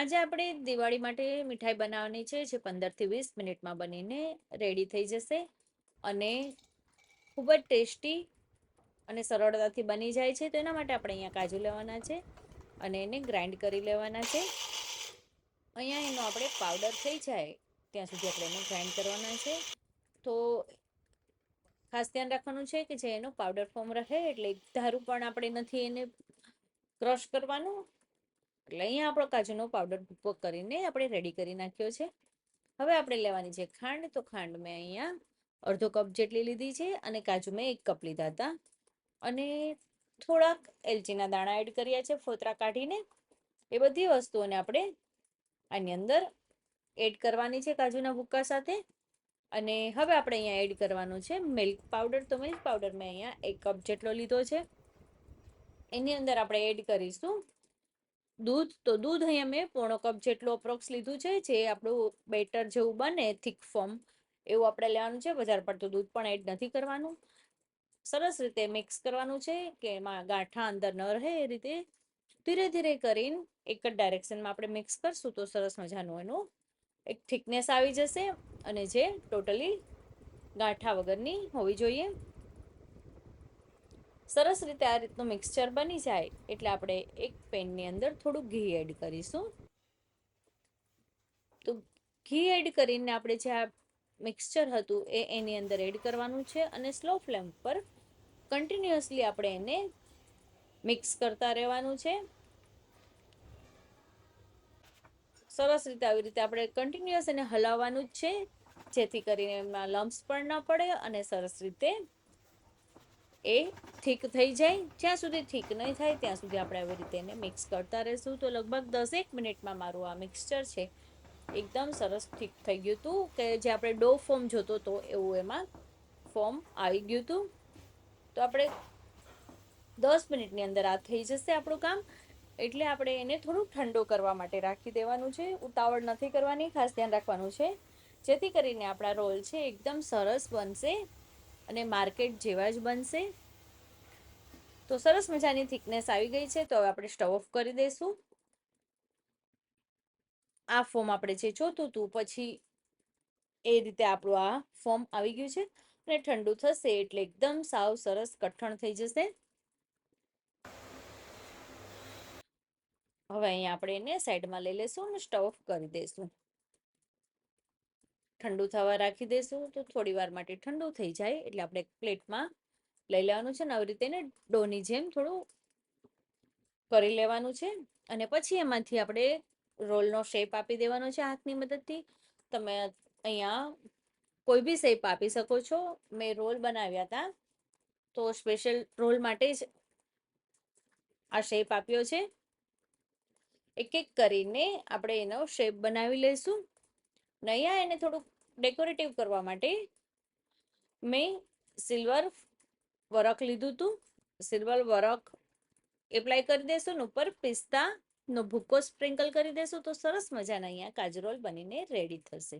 આજે આપણે દિવાળી માટે મીઠાઈ બનાવવાની છે, જે પંદરથી વીસ મિનિટમાં બનીને રેડી થઈ જશે અને ખૂબ જ ટેસ્ટી અને સરળતાથી બની જાય છે. તો એના માટે આપણે અહીંયા કાજુ લેવાના છે અને એને ગ્રાઇન્ડ કરી લેવાના છે. અહીંયા એનો આપણે પાવડર થઈ જાય ત્યાં સુધી આપણે એને ગ્રાઇન્ડ કરવાના છે. તો ખાસ ધ્યાન રાખવાનું છે કે જે એનો પાવડર ફોર્મ રહે એટલે ધારું પણ આપણે નથી એને ક્રશ કરવાનું. એટલે અહીંયા આપણો કાજુનો પાવડર ભૂકો કરીને આપણે રેડી કરી નાખ્યો છે. હવે આપણે લેવાની છે ખાંડ. તો ખાંડ મેં અહીંયા અડધો કપ જેટલી લીધી છે અને કાજુ મેં એક કપ લીધા હતા. અને થોડાક એલચીના દાણા એડ કર્યા છે, ફોતરા કાઢીને. એ બધી વસ્તુઓને આપણે આની અંદર એડ કરવાની છે કાજુના ભૂક્કા સાથે. અને હવે આપણે અહીંયા એડ કરવાનું છે મિલ્ક પાવડર તો મિલ્ક પાવડર મેં અહીંયા એક કપ જેટલો લીધો છે. એની અંદર આપણે એડ કરીશું દૂધ, તો દૂધ અહીંયા મેં પોણો કપ જેટલું અપ્રોક્સ લીધું છે, જે આપણું બેટર જેવું બને થીક ફોર્મ એવું આપણે લેવાનું છે. વધારે પડતું દૂધ પણ એડ નથી કરવાનું. સરસ રીતે મિક્સ કરવાનું છે, કે એમાં ગાંઠા અંદર ન રહે એ રીતે. ધીરે ધીરે કરીને એક જ ડાયરેક્શનમાં આપણે મિક્સ કરશું, તો સરસ મજાનું એનું એક થિકનેસ આવી જશે. અને જે ટોટલી ગાંઠા વગરની હોવી જોઈએ. સરસ રીતે આ રીતનું મિક્સચર બની જાય એટલે આપણે એક પેનની અંદર થોડું ઘી એડ કરીશું. તો ઘી એડ કરીને આપણે જે આ મિક્સચર હતું એ એની અંદર એડ કરવાનું છે અને સ્લો ફ્લેમ પર કન્ટિન્યુઅસલી આપણે એને મિક્સ કરતા રહેવાનું છે. સરસ રીતે આવી રીતે આપણે કન્ટિન્યુઅસ એને હલાવવાનું જ છે, જેથી કરીને એમાં લમ્સ પણ ન પડે અને સરસ રીતે એ ઠીક થઈ જાય, જ્યાં સુધી ઠીક નહીં થાય ત્યાં સુધી આપણે આવી રીતે એને મિક્સ કરતા રહીશું. તો લગભગ દસેક મિનિટમાં મારું આ મિક્સચર છે. એકદમ સરસ ઠીક થઈ ગયું હતું કે જે આપણે ડો ફોર્મ જોતો હતો એવું એમાં ફોર્મ આવી ગયું હતું તો આપણે દસ મિનિટની અંદર આ થઈ જશે આપણું કામ. એટલે આપણે એને થોડું ઠંડુ કરવા માટે રાખી દેવાનું છે. ઉતાવળ નથી કરવાની, ખાસ ધ્યાન રાખવાનું છે. જેથી કરીને આપણા રોલ છે, એકદમ સરસ બનશે. અને માર્કેટ જેવા જ બનશે. તો સરસ મજાની થિકનેસ આવી ગઈ છે, તો હવે આપણે સ્ટવ ઓફ કરી દઈશું. આ ફોર્મ આપણે જે જોતું હતું, પછી એ રીતે આપણું આ ફોર્મ આવી ગયું છે, અને ઠંડુ થશે એટલે એકદમ સાવ સરસ કઠણ થઈ જશે. હવે અહીંયા આપણે એને સાઈડમાં લઈ લેશું અને સ્ટવ ઓફ કરી દઈશું. ઠંડુ થવા રાખી દઈશું તો થોડી વાર માટે ઠંડુ થઈ જાય એટલે આપણે પ્લેટમાં લઈ લેવાનું છે. ને આવી રીતે એને ડોની જેમ થોડું કરી લેવાનું છે અને પછી એમાંથી આપણે રોલનો શેપ આપી દેવાનો છે હાથની મદદથી. તમે અહીંયા કોઈ બી શેપ આપી શકો છો. મેં રોલ બનાવ્યા હતા તો સ્પેશિયલ રોલ માટે જ આ શેપ આપ્યો છે. એક એક કરીને આપણે એનો શેપ બનાવી લઈશું. ને અહીંયા એને થોડુંક ડેકોરેટિવ કરવા માટે મેં સિલ્વર વરખ લીધું હતું સિલ્વર વરખ એપ્લાય કરી દેશું ને ઉપર પિસ્તાનો ભૂકો સ્પ્રિંકલ કરી દેશું તો સરસ મજાના અહીંયા કાજરોલ બનીને રેડી થશે.